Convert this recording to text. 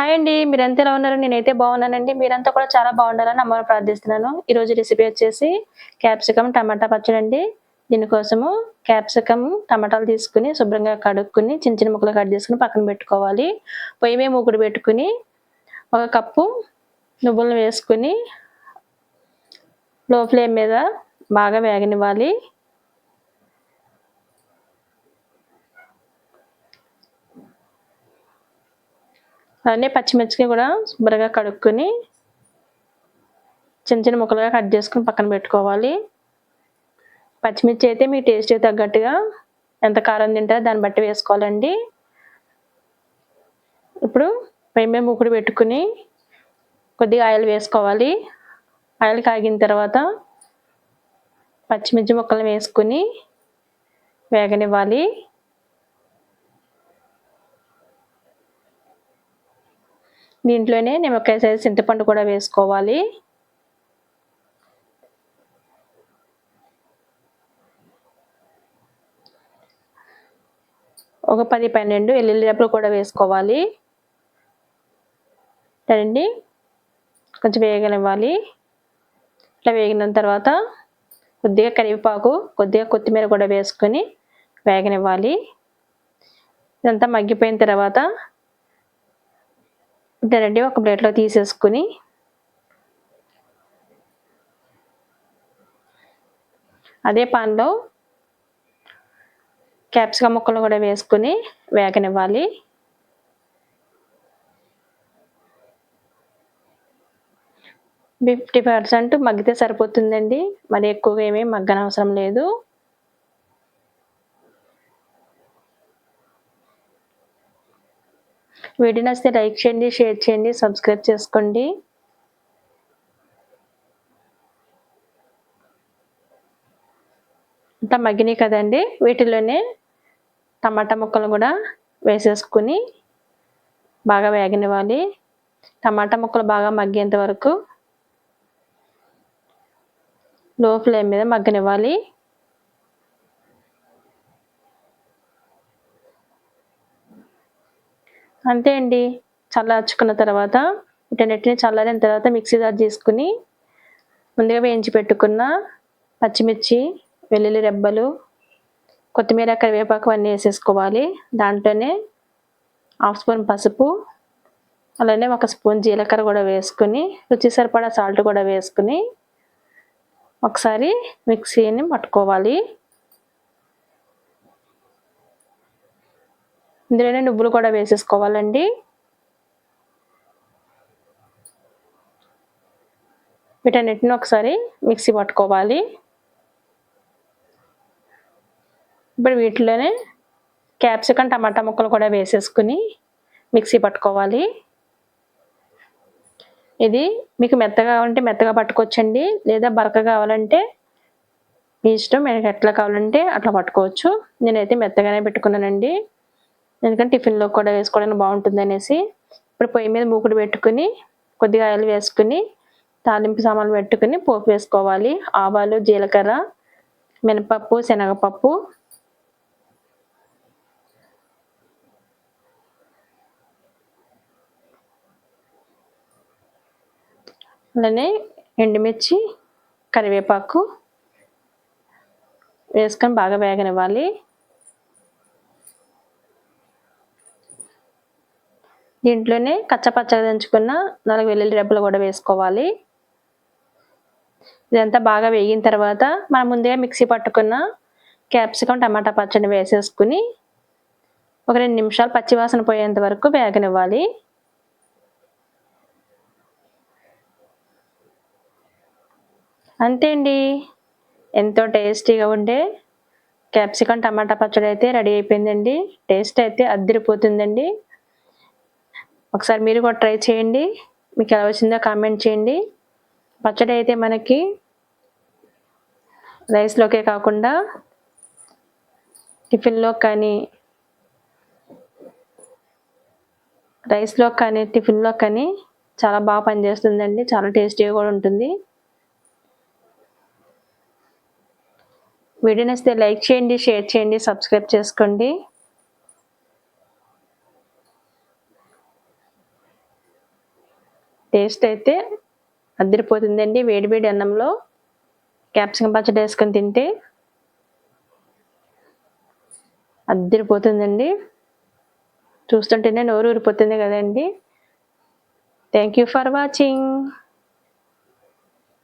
Hi అండి మీరంతా ఎలా ఉన్నారు? నేనైతే బాగున్నానండి. మీరంతా కూడా చాలా బాగుండాలని అమ్మని ప్రార్థిస్తున్నాను. ఈరోజు రెసిపీ వచ్చేసి క్యాప్సికమ్ టమాటా పచ్చడి అండి దీనికోసము క్యాప్సికమ్ టమాటాలు తీసుకుని శుభ్రంగా కడుక్కుని చిన్న చిన్న ముక్కలు కట్ చేసుకుని పక్కన పెట్టుకోవాలి. పొయ్యి మీద మూకుడు పెట్టుకుని ఒక కప్పు నువ్వులను వేసుకుని లో ఫ్లేమ్ మీద బాగా వేగనివ్వాలి. అలానే పచ్చిమిర్చిని కూడా శుభ్రంగా కడుక్కొని చిన్న చిన్న ముక్కలుగా కట్ చేసుకుని పక్కన పెట్టుకోవాలి. పచ్చిమిర్చి అయితే మీ టేస్ట్ తగ్గట్టుగా ఎంత కారం తింటారో దాన్ని బట్టి వేసుకోవాలండి. ఇప్పుడు మేమే ముక్కుడు పెట్టుకుని కొద్దిగా ఆయిల్ వేసుకోవాలి. ఆయిల్ కాగిన తర్వాత పచ్చిమిర్చి ముక్కలు వేసుకుని వేగనివ్వాలి. దీంట్లోనే నిమ్మకాయ సైజ్ చింతపండు కూడా వేసుకోవాలి. ఒక పది పన్నెండు ఎల్లుల్లి రెబ్బలు కూడా వేసుకోవాలి. రండి కొంచెం వేగనివ్వాలి. ఇట్లా వేగిన తర్వాత కొద్దిగా కరివేపాకు కొద్దిగా కొత్తిమీర కూడా వేసుకొని వేగనివ్వాలి. ఇదంతా మగ్గిపోయిన తర్వాత ఇద్దరండి ఒక ప్లేట్లో తీసేసుకుని. అదే పాన్లో క్యాప్సికమ్ ముక్కలు కూడా వేసుకుని వేగనివ్వాలి. ఫిఫ్టీ పర్సెంట్ మగ్గితే సరిపోతుందండి. మరి ఎక్కువగా ఏమీ మగ్గనవసరం లేదు. వీడియో నచ్చితే లైక్ చేయండి షేర్ చేయండి సబ్స్క్రైబ్ చేసుకోండి. అంతా మగ్గినాయి కదండి. వీటిలోనే టమాటా ముక్కలు కూడా వేసేసుకుని బాగా వేగనివ్వాలి. టమాటా ముక్కలు బాగా మగ్గేంత వరకు లో ఫ్లేమ్ మీద మగ్గనివ్వాలి. అంతే అండి. చల్లార్చుకున్న తర్వాత వీటన్నిటిని చల్లారిన తర్వాత మిక్సీ దారి చేసుకుని ముందుగా వేయించి పెట్టుకున్న పచ్చిమిర్చి వెల్లుల్లి రెబ్బలు కొత్తిమీర కరివేపాకు అన్నీ వేసేసుకోవాలి. దాంట్లోనే హాఫ్ స్పూన్ పసుపు అలానే ఒక స్పూన్ జీలకర్ర కూడా వేసుకుని రుచి సరిపడా సాల్ట్ కూడా వేసుకుని ఒకసారి మిక్సీని పట్టుకోవాలి. ఇందులోనే నువ్వులు కూడా వేసేసుకోవాలండి. వీటన్నిటిని ఒకసారి మిక్సీ పట్టుకోవాలి. ఇప్పుడు వీటిలోనే క్యాప్సికమ్ టమాటా ముక్కలు కూడా వేసేసుకుని మిక్సీ పట్టుకోవాలి. ఇది మీకు మెత్తగా కావాలంటే మెత్తగా పట్టుకోవచ్చండి. లేదా బరక కావాలంటే మీ ఇష్టం మీకు ఎట్లా కావాలంటే అట్లా పట్టుకోవచ్చు. నేనైతే మెత్తగానే పెట్టుకున్నానండి. ఎందుకంటే టిఫిన్లో కూడా వేసుకోవడానికి బాగుంటుంది అనేసి ఇప్పుడు పొయ్యి మీద మూకుడు పెట్టుకుని కొద్దిగా ఆయిల్ వేసుకుని తాలింపు సామాన్లు పెట్టుకుని పోపు వేసుకోవాలి. ఆవాలు జీలకర్ర మినపప్పు శనగపప్పు. అలానే ఎండుమిర్చి కరివేపాకు వేసుకొని బాగా వేగనివ్వాలి. దీంట్లోనే కచ్చపచ్చగా దంచుకున్న నాలుగు వెల్లుల్లి రెబ్బలు కూడా వేసుకోవాలి. ఇదంతా బాగా వేగిన తర్వాత మనం ముందుగా మిక్సీ పట్టుకున్న క్యాప్సికం టమాటా పచ్చడి వేసేసుకుని ఒక రెండు నిమిషాలు పచ్చివాసన పోయేంత వరకు వేగనివ్వాలి. అంతే అండి. ఎంతో టేస్టీగా ఉండే క్యాప్సికం టమాటా పచ్చడి అయితే రెడీ అయిపోయిందండి. టేస్ట్ అయితే అద్దరిపోతుందండి. ఒకసారి మీరు కూడా ట్రై చేయండి. మీకు ఎలా వచ్చిందో కామెంట్ చేయండి. పచ్చడి అయితే మనకి రైస్లోకే కాకుండా టిఫిన్లో కానీ రైస్లో కానీ టిఫిన్లో కానీ చాలా బాగా పనిచేస్తుందండి. చాలా టేస్టీగా కూడా ఉంటుంది. వీడియో నచ్చితే లైక్ చేయండి షేర్ చేయండి సబ్స్క్రైబ్ చేసుకోండి. టేస్ట్ అయితే అద్దరిపోతుందండి. వేడివేడి అన్నంలో క్యాప్సికం పచ్చడి వేసుకొని తింటే అద్దరిపోతుందండి. చూస్తుంటేనే నోరు ఊరిపోతుంది కదండి. Thank you for watching